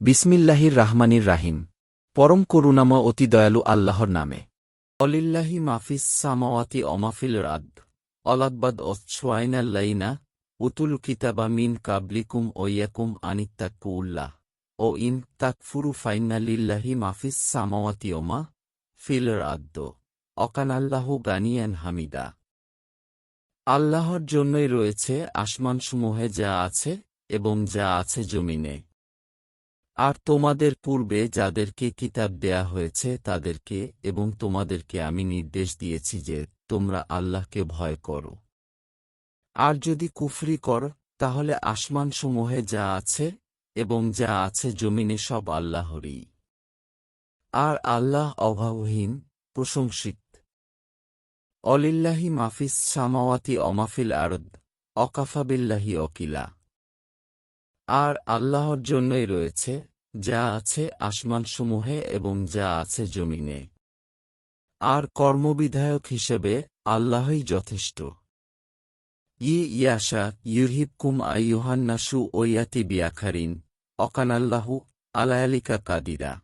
বিসমিল্লাহির রাহমানির রাহিম। পরম করুণাময় অতি দয়ালু আল্লাহর নামে। অলিল্লাহি মাফিস সামাওয়াতি অমাফিল রাদ অলাদবাদ অচ্ছওয়াইনাল্লাইনা উতুল কিতাবা মিন কাবলিকুম ওয়াকুম আনিত্তাকুল্লাহ ও ইন তাকফুরু ফাইনালিল্লাহি মাফিস সামাওয়াতি ওমা ফিল রাদ্দ অকানাল্লাহু গানিয়ান হামিদা। আল্লাহর জন্যই রয়েছে আসমানসমূহে যা আছে এবং যা আছে জমিনে। আর তোমাদের পূর্বে যাদেরকে কিতাব দেয়া হয়েছে তাদেরকে এবং তোমাদেরকে আমি নির্দেশ দিয়েছি যে তোমরা আল্লাহকে ভয় করো। আর যদি কুফরি কর, তাহলে আসমানসমূহে যা আছে এবং যা আছে জমিনে সব আল্লাহরই। আর আল্লাহ অভাবহীন, প্রশংসিত। অলিল্লাহি মাফিস সামাওয়াতি অমাফিল আরদ অকাফাবিল্লাহি অকিলা। আর আল্লাহর জন্যই রয়েছে যা আছে আসমানসমূহে এবং যা আছে জমিনে। আর কর্মবিধায়ক হিসেবে আল্লাহই যথেষ্ট। ই ইয়াশা ইউহিবকুম আইয়ুহান্নাসু ওয়াতি বিয়াখারিন, অকানাল্লাহু আলায়ালিকা কাদিরা।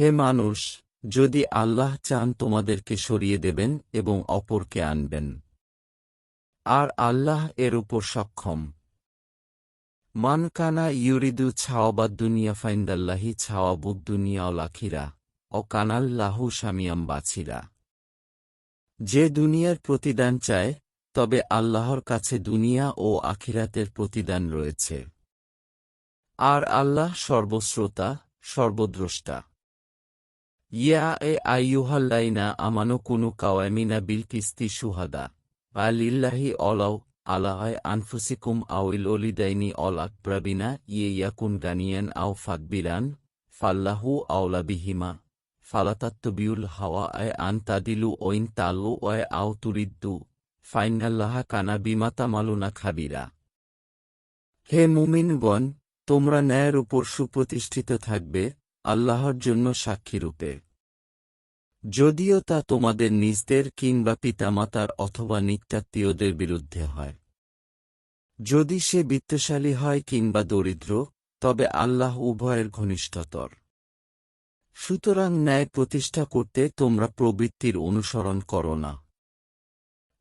হে মানুষ, যদি আল্লাহ চান তোমাদেরকে সরিয়ে দেবেন এবং অপরকে আনবেন। আর আল্লাহ এর উপর সক্ষম। মান কানা ইউরিদু ছাওয়াবাদ দুনিয়া ফাইন্দাল্লাহি ছাওয়াবুদ দুনিয়া লাখিরা ও কানাল্লাহু সামিয়াম বাছিরা। যে দুনিয়ার প্রতিদান চায়, তবে আল্লাহর কাছে দুনিয়া ও আখিরাতের প্রতিদান রয়েছে। আর আল্লাহ সর্বশ্রোতা, সর্বদ্রষ্টা। ইয়া এ আইয়ুহাল্লাইনা আমানো কুনু কাওয়ামিনা বিল কিস্তি সুহাদা আলিল্লাহি অলাও আলাহায় আনফুসিকুম আউইল অলিদাইনি অল আকব্রাবিনা ইয়ে ইয়াকুন গানিয়ান আও ফাকবিরান ফাল্লাহু আওলা বিহিমা। ফালাতাত্তবিউল হাওয়া আয় আন তাদিলু ওইন তালু ওয় আও তুরিদ্দু। ফাইনাল্লাহা কানা বিমাতা মালুনা খাবিরা। হে মুমিনগণ, তোমরা ন্যায়ের উপর সুপ্রতিষ্ঠিত থাকবে, আল্লাহর জন্য সাক্ষীরূপে যদিও তা তোমাদের নিজদের কিংবা পিতামাতার অথবা নিত্যাত্মীয়দের বিরুদ্ধে হয়। যদি সে বিত্তশালী হয় কিংবা দরিদ্র, তবে আল্লাহ উভয়ের ঘনিষ্ঠতর। সুতরাং ন্যায় প্রতিষ্ঠা করতে তোমরা প্রবৃত্তির অনুসরণ করো না।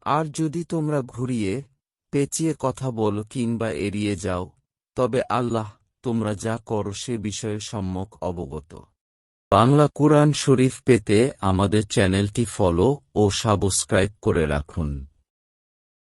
আর যদি তোমরা ঘুরিয়ে, পেঁচিয়ে কথা বলো কিংবা এড়িয়ে যাও, তবে আল্লাহ তোমরা যা করো সে বিষয়ে সম্যক অবগত। বাংলা কুরআন শরীফ পেতে আমাদের চ্যানেলটি ফলো ও সাবস্ক্রাইব করে রাখুন।